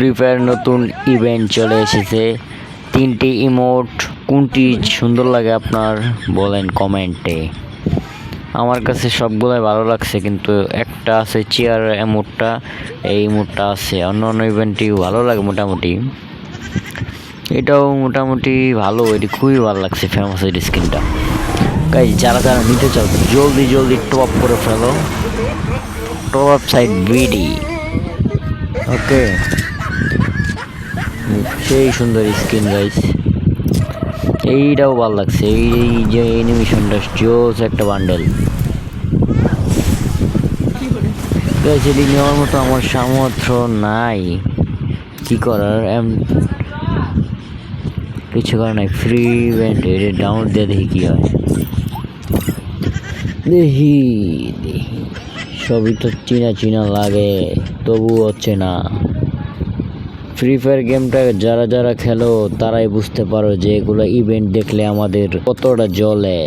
Free fire নতুন event চলে এসেছে। তিনটি ইমোট কোনটি সুন্দর লাগে আপনার বলেন কমেন্টে আমার কাছে সবগুলোই ভালো লাগছে, কিন্তু একটা আছে চেয়ার এমোটটা এই ইমোটটা আছে। অন্য অন্য ইভেন্টটি ভালো লাগে মোটামুটি। এটাও মোটামুটি ভালো, এটি খুবই ভালো লাগছে ফেমাস এই স্কিনটা গাইজ যারা যারা নিতে চাও, জলদি জলদি টপ করে ফেলো। টপ সাইড বিডি ওকে সেই সুন্দর স্কিন গাইস এইটাও ভালো লাগছে। এই যে অ্যানিমেশনটা জোস একটা বান্ডেল এটি নেওয়ার মতো আমার সামর্থ্য নাই। কি করার? এম- কিছু করার নাই। ফ্রি ইভেন্ট এটা ডাউনলোড দিয়ে দেখি কি হয়। দেখি দেখি। সবই তো চিনা চিনা লাগে তবু হচ্ছে না। ফ্রি ফায়ার গেমটা যারা যারা খেলো, তারাই বুঝতে পারো যে এগুলো ইভেন্ট দেখলে আমাদের কতটা জ্বলে।